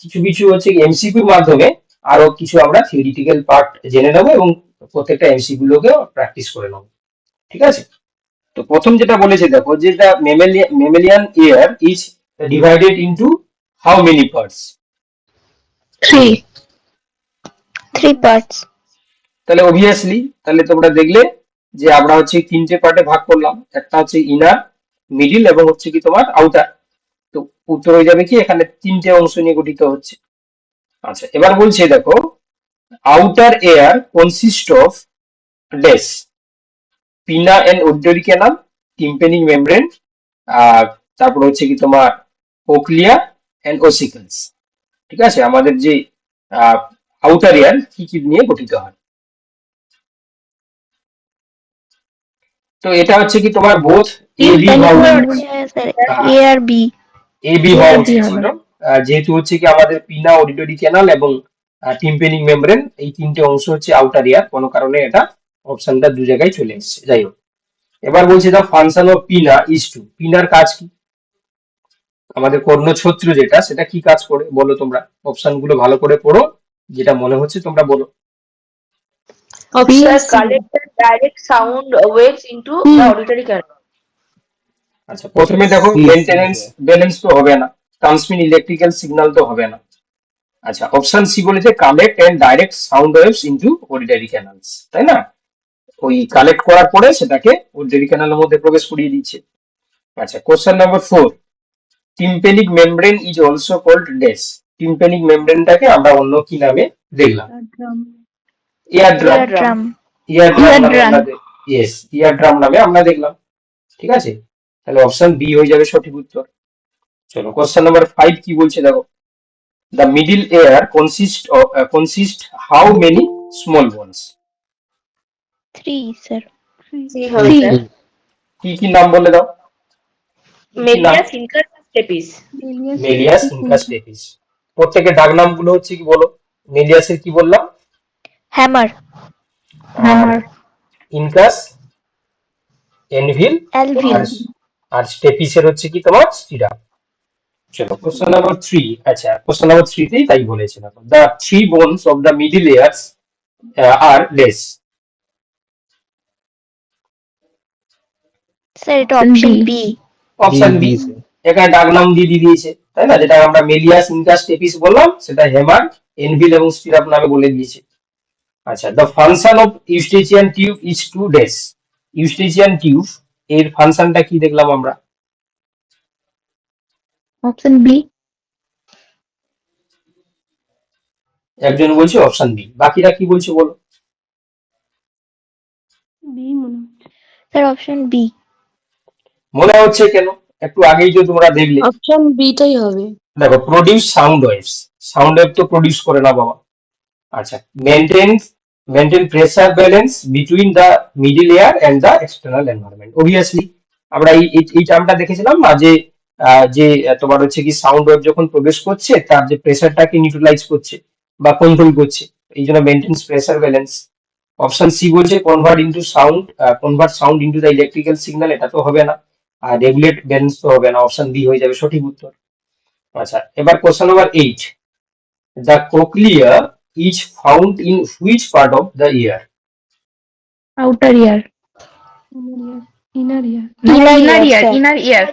কিছু কিছু হচ্ছে এমসিকিউর মাধ্যমে আরও কিছু আমরা থিওরিটিক্যাল পার্ট জেনে নেব এবং প্রত্যেকটা এমসিকিউ গুলোকে প্র্যাকটিস করে নেব। ঠিক আছে? তো প্রথম যেটা বলেছে দেখো যে the mammalian ear is divided into how many parts three three parts তাহলে অবভিয়াসলি তাহলে তোমরা দেখলে যে আমরা হচ্ছে তিনটে পার্টে ভাগ করলাম। একটা হচ্ছে ইনার মিডিল এবং হচ্ছে কি তোমার আউটার তো উত্তর হয়ে যাবে কি? এখানে তিনটে অংশ নিয়ে গঠিত হচ্ছে। আচ্ছা এবার বলছে দেখো outer ear consist of dash pinna and auditory canal tympanic membrane আর তারপর হচ্ছে কি তোমার কোকলিয়া এন্ড ওসিকলস ঠিক আছে? আমাদের যে আউটার এয়ার কি কি নিয়ে গঠিত হয়? তো এটা হচ্ছে কি তোমার both A B sir A R B A B হওয়া উচিত ছিল যেহেতু হচ্ছে কি আমাদের পিনা অডিটরি ক্যানাল এবং টিম্পেনিং মেমব্রেন এই তিনটে অংশ হচ্ছে আউটার ইয়ার কোনো কারণে এটা অপশনটা দু জায়গায় চলে এসেছে। যাই হোক এবার বলছে the function of pinna is to পিনার কাজ কি? আমাদের কর্ণছত্র যেটা সেটা কি কাজ করে বলো তোমরা। অপশনগুলো ভালো করে পড়ো যেটা মনে হচ্ছে তোমরা বলো। Sir, collect the direct sound waves into the auditory canal. আচ্ছা প্রথমে দেখো মেনটেনেন্স ব্যালেন্স তো হবে না ট্রান্সমিট ইলেকট্রিক্যাল সিগন্যাল তো হবে না। আচ্ছা অপশন সি বলেছে collect and direct sound waves into auditory canals তাই না? ওই কালেক্ট করার পরে সেটাকে অডিটারি ক্যানালের মধ্যে প্রবেশ করিয়ে দিচ্ছে। আচ্ছা question number four tympanic membrane is also called dash tympanic মেমব্রেনটাকে আমরা অন্য কি নামে দেখলাম? Ear drum drum ear drum ear drum নামে আমরা দেখলাম ঠিক আছে? তাহলে অপশন বি হয়ে যাবে সঠিক উত্তর। চলো। কোশ্চেন নাম্বার ফাইভ কি বলছে দেখো। The middle ear consist consist how many small bones three sir. কি কি নাম বলে দাও? Malleus incus, stapes. Malleus incus stapes প্রত্যেকের ডাক নামগুলো হচ্ছে কি বলো? মেলিয়াসের কি বললাম? হ্যামার আর ইনকাস এনভিল এলভিল আর স্টেপিসের হচ্ছে কি তোমার স্টিরা চলো কোশ্চেন নাম্বার থ্রি আচ্ছা কোশ্চেন নাম্বার থ্রিতেই তাই বলেছে দেখো the three bones of the middle ears are less sir এটা অপশন বি অপশন বি এখানে ডাক নাম দিয়ে দিয়ে দিয়েছে তাই না? যেটা আমরা মেলিয়াস ইনকাস টেপিস বললাম সেটা হেমার এনভিল এবং স্টিরাপ নামে বলে দিয়েছে। আচ্ছা the function of Eustachian tube is to dash Eustachian tube এর ফাংশনটা কি দেখলাম আমরা? অপশন বি একজন বলছে অপশন বি বাকিরা কি বলছে বলো? বি মনে হচ্ছে। স্যার অপশন বি মনে হচ্ছে কেন? একটু আগেই তো তোমরা দেখলে। অপশন বিটাই হবে। দেখো produce sound waves sound wave তো প্রডিউস করে না বাবা। আচ্ছা maintain maintain pressure balance between the middle ear and the external environment obviously আমরা এই, এই- টার্মটা দেখেছিলাম না, যে যে, তোমার হচ্ছে কি সাউন্ড ওয়েভ যখন প্রবেশ করছে, তার যে প্রেসারটাকে নিউট্রালাইজ করছে বা কন্ট্রোল করছে, এই জন্য maintains pressure balance option C বলছে convert into sound convert sound into the electrical signal এটা তো হবে না। আর রেগুলেট ব্যালেন্স তো হবে না অপশন বি হয়ে যাবে সঠিক উত্তর। আচ্ছা এবার question number eight the cochlea is found in which part of the ear outer ear inner ear inner ear inner ear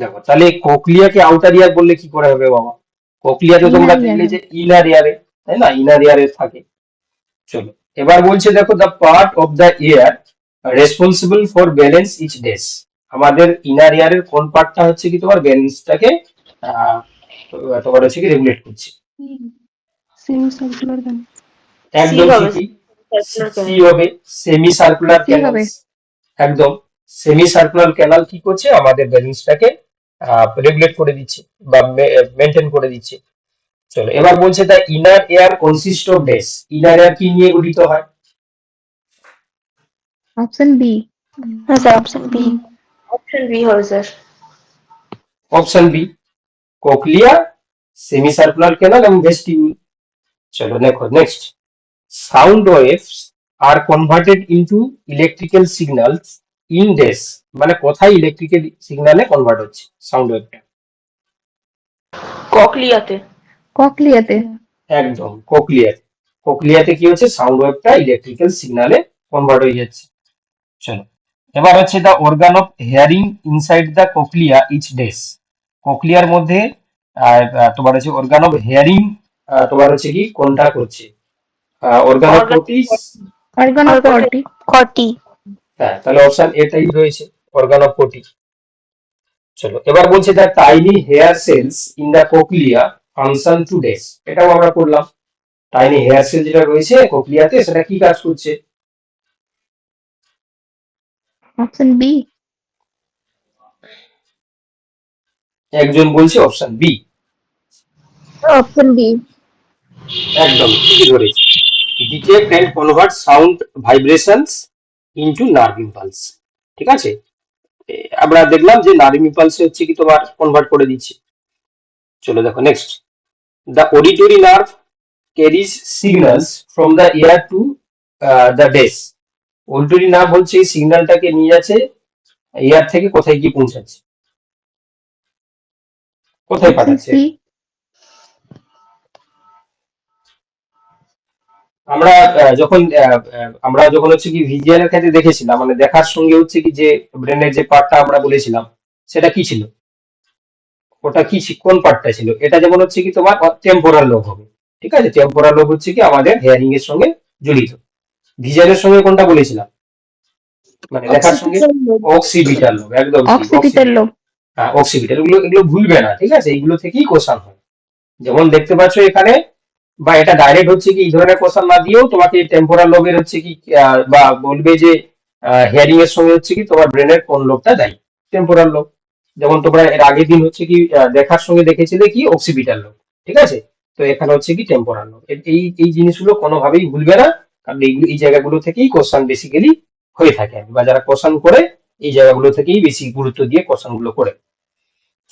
দেখো তাহলে কোকলিয়াকে আউটার ইয়ার বললে কি করে হবে বাবা? কোকলিয়া তো তোমরা দেখলে যে ইনার ইয়ারে তাই না? ইনার ইয়ারে থাকে। চলো এবার বলছে দেখো the part of the ear responsible for balance is dash আমাদের ইনার ইয়ারের কোন পার্টটা হচ্ছে কি তোমার? ব্যালেন্সটাকে তোমার হচ্ছে কি রেগুলেট করছে। সেমি সার্কুলার একদম হবে। ঠিকই। সি হবে সেমি সার্কুলার ক্যানাল একদম। সেমি সার্কুলার ক্যানাল কি করছে? আমাদের ব্যালেন্সটাকে রেগুলেট করে দিচ্ছে বা মেনটেন করে দিচ্ছে। চলো এবার বলছে the inner ear consist of dash inner ear কি নিয়ে গঠিত হয়? Option B sir option B Option B হবে sir. Option B cochlea semi circular canal এবং ভেস্টিবিউল চলো দেখো next sound waves are converted into electrical signals in dash মানে কোথায় ইলেকট্রিক্যাল সিগন্যালে কনভার্ট হচ্ছে সাউন্ড ওয়েভটা ককলিয়াতে। ককলিয়াতে। একদম কোকলিয়ার কোকলিয়াতে কি হচ্ছে? সাউন্ড ওয়েভটা ইলেকট্রিক্যাল সিগনালে কনভার্ট হয়ে যাচ্ছে। চলো এবার হচ্ছে the organ of hearing inside the cochlea is dash কোকলিয়ার মধ্যে আহ, তোমার হচ্ছে অর্গান অফ হেয়ারিং তোমার হচ্ছে কি কোনটা করছে? Organ of Corti organ of Corti Corti হ্যাঁ তাহলে অপশন এটাই রয়েছে অর্গান অফ কোটি চলো এবার বলছে the tiny hair cells in the cochlea function to dash এটাও আমরা করলাম। টাইনি হেয়ার সেল যেটা রয়েছে কোকলিয়াতে সেটা কি কাজ করছে? অপশন বি একজন বলছে অপশন বি অপশন বি একদম detect and convert sound vibrations into nerve impulse ঠিক আছে? আমরা দেখলাম যে নার্ভ ইম্পালস হচ্ছে কি তোমার কনভার্ট করে দিচ্ছে। চলো দেখো next the auditory nerve carries signals from the ear to the dash auditory nerve হচ্ছে এই সিগন্যালটাকে নিয়ে যাচ্ছে ইয়ার থেকে কোথায় গিয়ে পৌঁছাচ্ছে? কোথায় পাঠাচ্ছে? আমরা যখন আমরা যখন হচ্ছে কি ভিজুয়াল এর ক্ষেত্রে দেখেছিলাম মানে দেখার সঙ্গে হচ্ছে কি যে ব্রেনের যে পার্টটা আমরা বলেছিলাম সেটা কি ছিল? ওটা কি কোন পার্টটা ছিল? এটা যেমন হচ্ছে কি তোমার টেম্পোরাল লোব হবে ঠিক আছে? টেম্পোরাল লোব হচ্ছে কি আমাদের হেয়ারিং এর সঙ্গে জড়িত। ভিজুয়ালের সঙ্গে কোনটা বলেছিলাম? মানে দেখার সঙ্গে অক্সিবিটাল লোব একদম ঠিক, অক্সিপিটাল লোব হ্যাঁ অক্সিবিটাল এগুলো এগুলো ভুলবে না ঠিক আছে? এগুলো থেকেই কোশ্চান হয়। যেমন দেখতে পাচ্ছ এখানে বা এটা ডাইরেক্ট হচ্ছে কি, এই ধরনের কোশ্চান না দিয়েও তোমাকে টেম্পোরাল লোবের হচ্ছে কি বা বলবে যে হিয়ারিং এর সঙ্গে হচ্ছে কি তোমার ব্রেনের কোন লোবটা দেয়? টেম্পোরাল লোব যেমন তোমরা এর আগের দিন হচ্ছে কি দেখার সঙ্গে দেখেছিলে কি অক্সিবিটাল লোব ঠিক আছে? তো এখানে হচ্ছে কি টেম্পোরাল লোব এই এই জিনিসগুলো কোনোভাবেই ভুলবে না, কারণ এইগুলো, এই জায়গাগুলো থেকেই কোশ্চান বেসিক্যালি হয়ে থাকে। বা যারা কোশ্চান করে, এই জায়গাগুলো থেকেই বেশি গুরুত্ব দিয়ে কোশ্চানগুলো করে।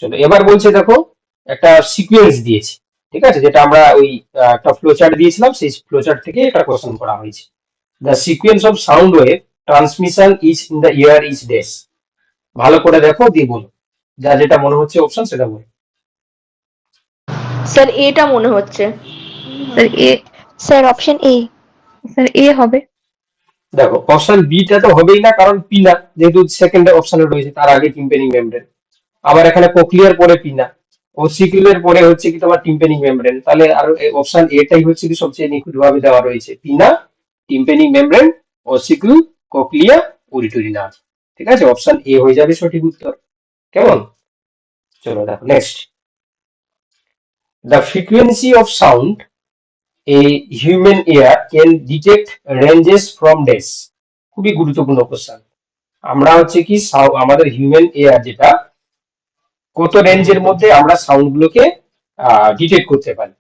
চলো, এবার বলছে দেখো, একটা সিকোয়েন্স দিয়েছে। ঠিক আছে? যেটা আমরা ওই একটা ফ্লোচার্ট দিয়েছিলাম সেই ফ্লোচার্ট থেকে একটা কোশ্চেন করা হয়েছে। The sequence of sound wave transmission is in the ear is dash ভালো করে দেখো দিয়ে বলো। যা যেটা মনে হচ্ছে অপশন সেটা বলো। স্যার এটা মনে হচ্ছে। Sir A sir option A sir A হবে। দেখো অপশন বিটা তো হবেই না কারণ পিনা যেহেতু সেকেন্ড অপশনে রয়েছে তার আগে টিম্পেনিং মেমব্রেন আবার এখানে কোক্লিয়ার পরে পিনা ওসিকুলের পরে হচ্ছে কি তোমার টিম্পেনিং মেমব্রেন তাহলে আর অপশন এটাই হচ্ছে কি সবচেয়ে নিখুঁত ভাবে দেওয়া রয়েছে। পিনা টিম্পেনিং মেমব্রেন ঠিক আছে? অপশন এ হয়ে যাবে সঠিক উত্তর। কেমন? চলো দেখো next the frequency of sound a human ear can detect ranges from dash খুবই গুরুত্বপূর্ণ কোশ্চেন আমরা হচ্ছে কি আমাদের হিউম্যান এয়ার যেটা কত রেঞ্জের মধ্যে আমরা সাউন্ড গুলোকে ডিটেক্ট করতে পারি।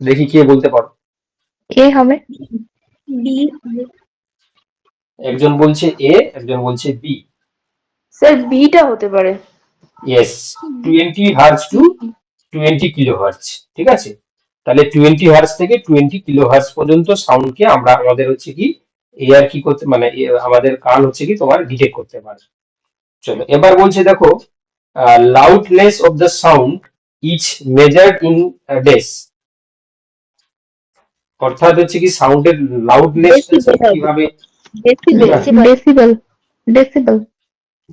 দেখি কে বলতে পারো। এ হবে? বি একজন বলছে এ একজন বলছে বি স্যার বিটা হতে পারে। Yes twenty hertz to twenty kilo hertz ঠিক আছে? তাহলে টোয়েন্টি হার্জ থেকে টোয়েন্টি কিলো হার্জ পর্যন্ত সাউন্ডকে আমরা আমাদের হচ্ছে কি এয়ার কি করতে মানে আমাদের কান হচ্ছে কি তোমার ডিটেক্ট করতে পারে। চলো এবার বলছে দেখো loudness of the sound is measured in dash অর্থাৎ হচ্ছে কি সাউন্ডের লাউডনেস. কীভাবে ডেসিবেল ডেসিবেল ডেসিবেল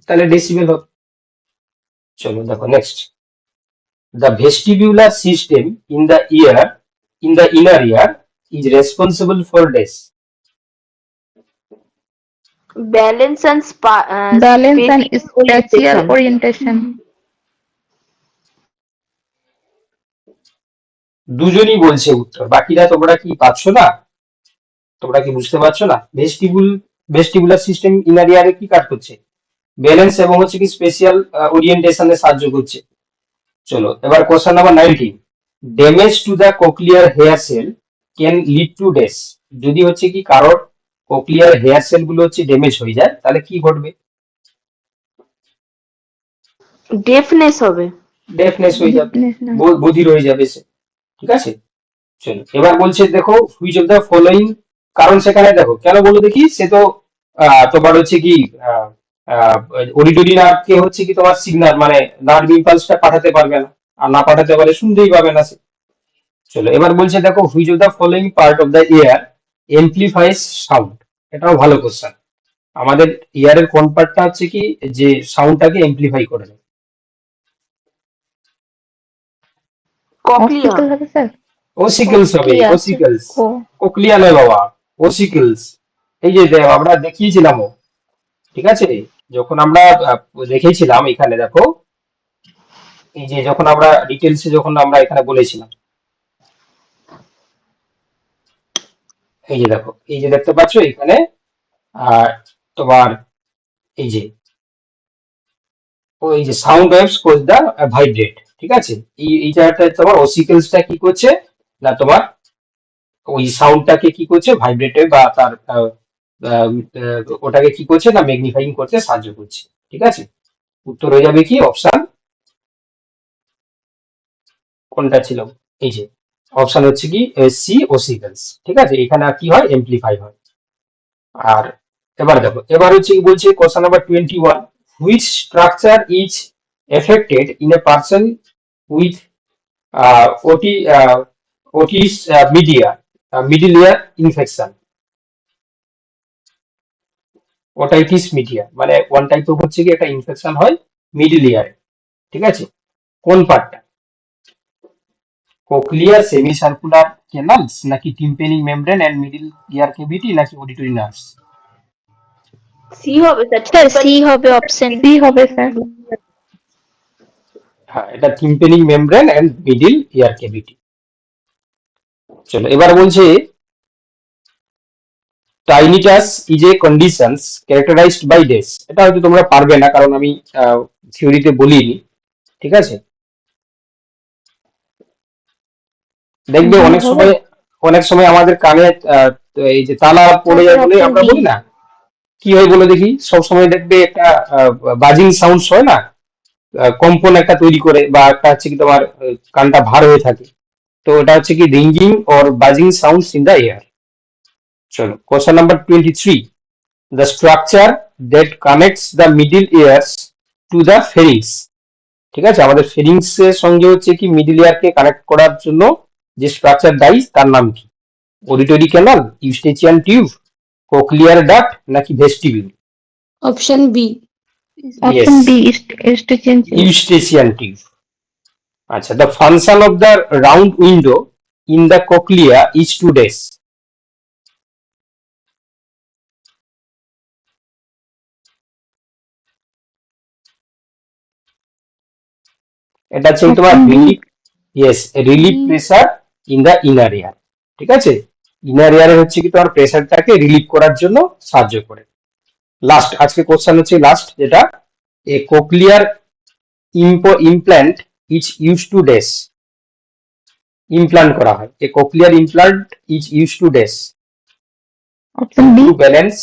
তাহলে ডেসিবেল হবে চলো দেখো next the vestibular system in the ear in the inner ear is responsible for dash balance and balance and spatial orientation দুজনই বলছে উত্তর। বাকিরা তোমরা কি পাচ্ছ না? তোমরা কি বুঝতে পারছ না? ভেস্টিবুল ভেস্টিবুলার সিস্টেম ইনার ইয়ারে কি কাজ করছে? ব্যালেন্স এবং হচ্ছে কি স্পেশাল ওরিয়েন্টেশনে সাহায্য করছে। চলো এবার question number nineteen damage to the cochlear hair cell can lead to dash যদি হচ্ছে কি কারোর কোকলিয়ার হেয়ার সেলগুলো হচ্ছে ড্যামেজ হয়ে যায়। তাহলে কি ঘটবে? ডেফনেস হবে। ডেফনেস হয়ে যাবে। বধির হয়ে যাবে সে। ঠিক আছে? চলো এবার বলছে দেখো হুইচ অফ দ্য ফলোইং কারণ সেখানে দেখো কেন বলো দেখি? সে তো আহ, তোমার হচ্ছে কি অডিটরি নার্ভকে হচ্ছে কি তোমার সিগন্যাল মানে নার্ভ ইম্পালসটা পাঠাতে পারবে না। আর না পাঠাতে পারলে শুনতেই পাবে না সে। চলো এবার বলছে দেখো which of the following part of the ear amplifies sound এটাও ভালো কোশ্চেন আমাদের ইয়ারের কোন পার্টটা হচ্ছে কি? যে সাউন্ডটাকে এমপ্লিফাই করে দেয়. হবে ওসিকেলস হবে Cochlea আছে। কোকলিয়া নয় বাবা ওসিকেলস এই যে আমরা দেখিয়েছিলাম ঠিক আছে? যখন আমরা আহ, দেখিয়েছিলাম এখানে দেখো এই যে যখন আমরা ডিটেলসে যখন আমরা এখানে বলেছিলাম এই যে দেখো, এই যে দেখতে পাচ্ছ এখানে, আর তোমার এই যে ওই যে সাউন্ড ওয়েভস কোজ দা ভাইব্রেট ঠিক আছে? এই এই জায়গাটায় তোমার ওসিকেলসটা কি করছে? না, তোমার ওই সাউন্ডটাকে কি করছে? ভাইব্রেটে বা তার ওটাকে কি করছে? না ম্যাগনিফাইং করতে সাহায্য করছে, ঠিক আছে? উত্তর হয়ে যাবে কি? অপশন কোনটা ছিল? এই যে অপশন হচ্ছে কি সি ওসিকেলস ঠিক আছে? এখানে কি হয়? এমপ্লিফাই হয়। আর এবার দেখো, এবার হচ্ছে কি বলছে question number twenty one which structure is affected in a person with ওটি otitis media middle ear infection otitis media মানে ওয়ান টাইপ হচ্ছে কি, একটা ইনফেকশন হয় মিডিল ইয়ারে ঠিক আছে? কোন পার্টটা কোকলিয়ার সেমি সার্কুলার ক্যানালস নাকি tympanic membrane and middle ear cavity নাকি অডিটরি নার্ভস C হবে স্যার স্যার সি হবে অপশন সি হবে স্যার হ্যাঁ এটা tympanic membrane and middle ear cavity চলো এবার বলছে tinnitus is a conditions characterized by dash এটা হয়তো তোমরা পারবে না কারণ আমি থিওরিতে বলিনি ঠিক আছে? দেখবে অনেক সময় অনেক সময় আমাদের কানে এই যে তালা পড়ে যায় বলে আমরা বলি না। কি হয় বলে দেখি? সব সময় দেখবে একটা বাজিং সাউন্ডস হয় না? কম্পন একটা তৈরি করে বা একটা হচ্ছে কি তোমার কানটা ভার হয়ে থাকে। তো এটা হচ্ছে কি ringing or buzzing sounds in the ear চলো question number twenty three the structure that connects the middle ears to the pharynx ঠিক আছে? আমাদের ফেরিংস এর সঙ্গে হচ্ছে কি মিডিল ইয়ারকে কানেক্ট করার জন্য যে স্ট্রাকচার দায়ী তার নাম কি? Auditory canal eustachian tube cochlear duct নাকি vestibule option B option B station eustachian tube. আচ্ছা the function of the round window in the cochlea is two days. এটা হচ্ছে তোমার. Relief yes relief. Pressure in the inner ear ঠিক আছে? Inner এয়ারে হচ্ছে কি তোমার প্রেসারটাকে রিলিফ করার জন্য সাহায্য করে। লাস্ট আজকে কোশ্চেন হচ্ছে লাস্ট যেটা a cochlear implant is use to dash implant করা হয়। A cochlear implant is use to dash option B balance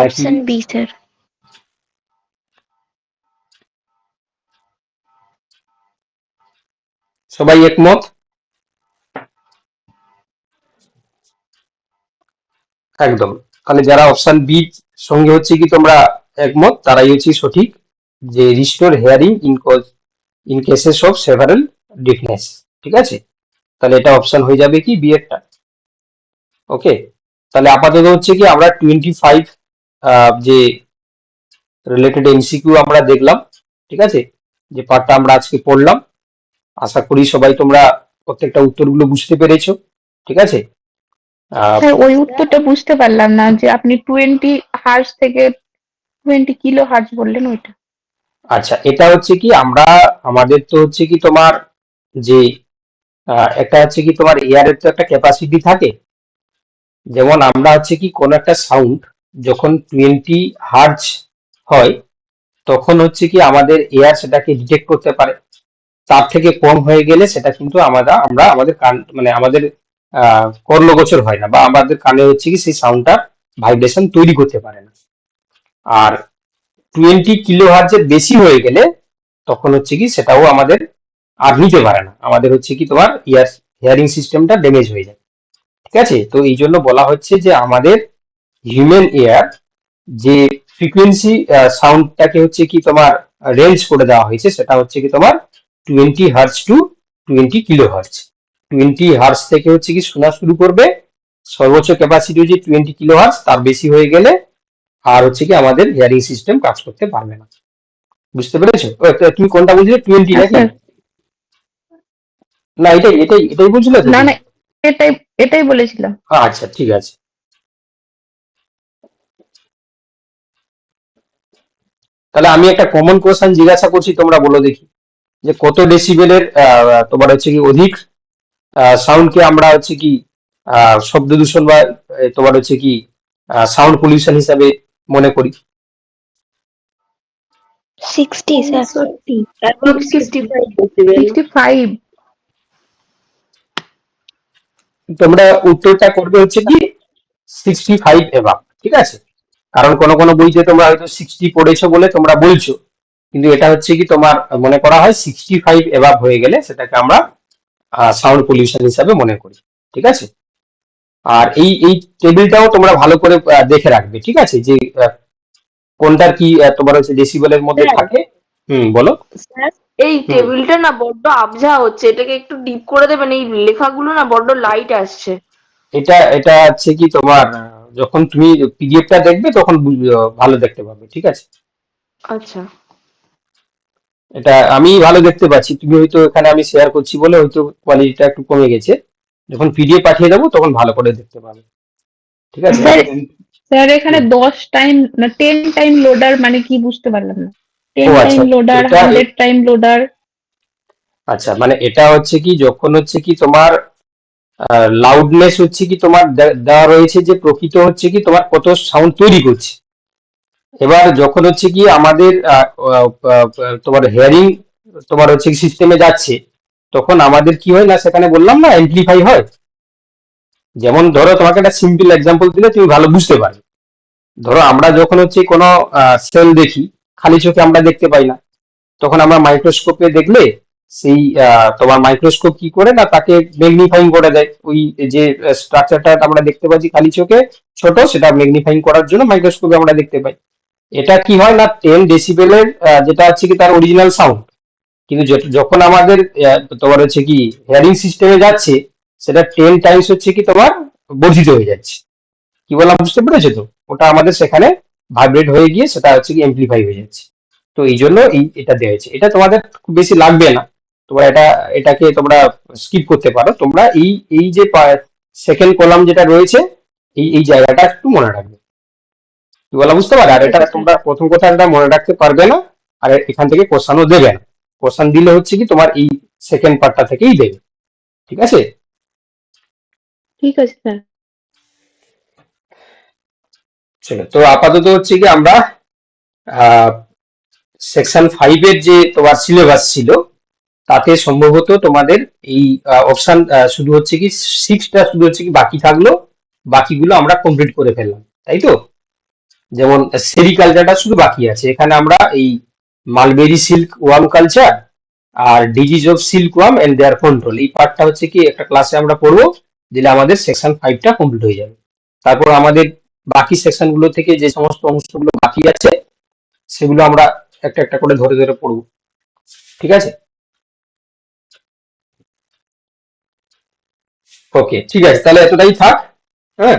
option B sir সবাই একমত? একদম। তাহলে যারা অপশন বি সঙ্গে হচ্ছে কি তোমরা একমত, তারাই হচ্ছে সঠিক যে restore hearing in cause in cases of several deafness ঠিক আছে? তাহলে এটা অপশন হয়ে যাবে কি বি এরটা ওকে তাহলে আপাতত হচ্ছে কি আমরা টোয়েন্টি ফাইভ যে রিলেটেড এমসিকিউ আমরা দেখলাম, ঠিক আছে? যে পার্টটা আমরা আজকে পড়লাম। আশা করি সবাই তোমরা প্রত্যেকটা উত্তরগুলো বুঝতে পেরেছ, ঠিক আছে? স্যার ওই উত্তরটা বুঝতে পারলাম না যে আপনি টোয়েন্টি হার্স থেকে টোয়েন্টি কিলো হার্স বললেন ওইটা। আচ্ছা এটা হচ্ছে কি আমরা আমাদের তো হচ্ছে কি তোমার যে একটা হচ্ছে কি তোমার এয়ারের তো একটা ক্যাপাসিটি থাকে। যেমন আমরা হচ্ছে কি কোন একটা সাউন্ড যখন টোয়েন্টি হার্জ হয় তখন হচ্ছে কি আমাদের এয়ার সেটাকে ডিটেক্ট করতে পারে। তার থেকে কম হয়ে গেলে সেটা কিন্তু আমরা আমরা আমাদের কান মানে আমাদের কর্ণগোচর হয় না, বা আমাদের কানে হচ্ছে কি সেই সাউন্ডটা ভাইব্রেশন তৈরি করতে পারে না। আর টোয়েন্টি কিলো হার্জের বেশি হয়ে গেলে তখন হচ্ছে কি সেটাও আমাদের আর নিতে পারে না। আমাদের হচ্ছে কি তোমার ইয়ার হিয়ারিং সিস্টেমটা ড্যামেজ হয়ে যায়। ঠিক আছে? তো এই জন্য বলা হচ্ছে যে আমাদের হিউম্যান এয়ার যে ফ্রিকোয়েন্সি সাউন্ডটাকে হচ্ছে কি তোমার রেঞ্জ করে দেওয়া হয়েছে, সেটা হচ্ছে কি তোমার twenty hertz to twenty kilohertz twenty hertz থেকে হচ্ছে কি শোনা শুরু করবে। সর্বোচ্চ ক্যাপাসিটি হচ্ছে টোয়েন্টি কিলো হার্স তার বেশি হয়ে গেলে আর হচ্ছে কি আমাদের হিয়ারিং সিস্টেম কাজ করতে পারবে না। বুঝতে পেরেছ? তুমি কোনটা বুঝলে টোয়েন্টি হ্যাঁ, নাকি? না এটাই এটাই এটাই বুঝলে না না এটাই এটাই বলেছিলাম। আচ্ছা ঠিক আছে। তাহলে আমি একটা কমন কোশ্চেন জিজ্ঞাসা করছি তোমরা বলো দেখি। যে কত ডেসিবেলের আহ, তোমার হচ্ছে কি অধিক? সাউন্ডকে আমরা হচ্ছে কি শব্দ দূষণ বা তোমার হচ্ছে কি সাউন্ড পলিউশন হিসাবে মনে করি। Sixty sir Above 65 decibel. Sixty five তোমরা উত্তরটা করবে হচ্ছে কি সিক্সটি ফাইভ এভাব ঠিক আছে? কারণ কোনো কোনো বইতে তোমরা হয়তো সিক্সটি পড়েছো বলে তোমরা বলছো। কিন্তু এটা হচ্ছে কি তোমার মনে করা হয় সিক্সটি ফাইভ এভাব হয়ে গেলে সেটাকে আমরা সাউন্ড পলিউশন হিসাবে মনে করি ঠিক আছে? আর এই এই টেবিলটাও তোমরা ভালো করে দেখে রাখবে ঠিক আছে? যে কোনটার কি তোমার হচ্ছে ডেসিবেলের মধ্যে হ্যাঁ। থাকে? হুম বলো। এই টেবিলটা না বড্ড আবঝা হচ্ছে এটাকে একটু ডিপ করে দেবেন এই লেখাগুলো না বড্ড লাইট আসছে। এটা এটা হচ্ছে কি তোমার যখন তুমি পিডিএফটা দেখবে তখন ভালো দেখতে পাবে ঠিক আছে? আচ্ছা। এটা আমি ভালো দেখতে পাচ্ছি। তুমি হয়তো এখানে আমি শেয়ার করছি বলে হয়তো কোয়ালিটিটা একটু কমে গেছে। যখন পিডিএফ পাঠিয়ে দেবো তখন ভালো করে দেখতে পাবে। ঠিক আছে? স্যার এখানে দশ টাইম না টেন টাইম লোডার মানে কি বুঝতে পারলাম না। টেন ও, টাইম লোডার এটা- হান্ড্রেড টাইম লোডার আচ্ছা মানে এটা হচ্ছে কি যখন হচ্ছে কি তোমার লাউডনেস হচ্ছে কি তোমার দে- দেওয়া রয়েছে যে প্রকৃত হচ্ছে কি তোমার কত সাউন্ড তৈরি করছে। এবার যখন হচ্ছে কি আমাদের তোমার হেয়ারিং তোমার হচ্ছে সিস্টেমে যাচ্ছে, তখন আমাদের কি হয় না, সেখানে বললাম না এমপ্লিফাই হয়। যেমন ধরো তোমাকে একটা সিম্পল এক্সাম্পল দিলে তুমি ভালো বুঝতে পারবে। ধরো আমরা যখন হচ্ছে কোনো সেল দেখি, খালি চোখে আমরা দেখতে পাই না, তখন আমরা মাইক্রোস্কোপে দেখলে সেই তোমার মাইক্রোস্কোপ কি করে না, তাকে ম্যাগনিফাইং করে দেয়। ওই যে স্ট্রাকচারটা আমরা দেখতে পাচ্ছি খালি চোখে, ছোট, সেটা ম্যাগনিফাইং করার জন্য মাইক্রোস্কোপে আমরা দেখতে পাই। এটা কি হয় না টেন ডেসিবেলের যেটা হচ্ছে কি তার অরিজিনাল সাউন্ড কিন্তু যখন আমাদের তোমার হচ্ছে কি হেয়ারিং সিস্টেমে যাচ্ছে, সেটা টেন টাইমস হচ্ছে কি তোমার বর্ধিত হয়ে যাচ্ছে। কি বললাম, বুঝতে পেরেছ তো? ওটা আমাদের সেখানে ভাইব্রেট হয়ে গিয়ে সেটা হচ্ছে কি এমপ্লিফাই হয়ে যাচ্ছে। তো এই জন্য এই, এটা দেওয়া হয়েছে। এটা তোমাদের খুব বেশি লাগবে না। তোমরা এটা, এটাকে তোমরা স্কিপ করতে পারো। তোমরা এই এই যে সেকেন্ড কলাম যেটা রয়েছে, এই এই জায়গাটা একটু মনে রাখবে। কি বলা বুঝতে পারো আর এটা তোমরা প্রথম কথা এটা মনে রাখতে পারবে না আর এখান থেকে কোশ্চানও দেবে না। কোশ্চান দিলে হচ্ছে কি তোমার এই সেকেন্ড পার্টটা থেকেই দেবে। ঠিক আছে? ঠিক আছে স্যার চলো তো আপাতত হচ্ছে কি আমরা সেকশন ফাইভের যে তোমার সিলেবাস ছিল তাতে সম্ভবত তোমাদের এই অপশন শুধু হচ্ছে কি সিক্সটা শুধু হচ্ছে কি বাকি থাকল বাকিগুলো আমরা কমপ্লিট করে ফেললাম। তাই তো? যেমন সেরিকালচারটা শুধু বাকি আছে। এখানে আমরা এই mulberry silkworm culture R disease of silkworm and their control এই পার্টটা হচ্ছে কি, একটা ক্লাসে আমরা পড়ব, দিলে আমাদের সেকশন ফাইভটা কমপ্লিট হয়ে যাবে। তারপর আমাদের বাকি সেকশনগুলো থেকে যে সমস্ত অংশগুলো বাকি আছে, সেগুলো আমরা একটা একটা করে ধরে ধরে পড়ব। ঠিক আছে? ওকে ঠিক আছে। তাহলে এতটাই থাক হ্যাঁ?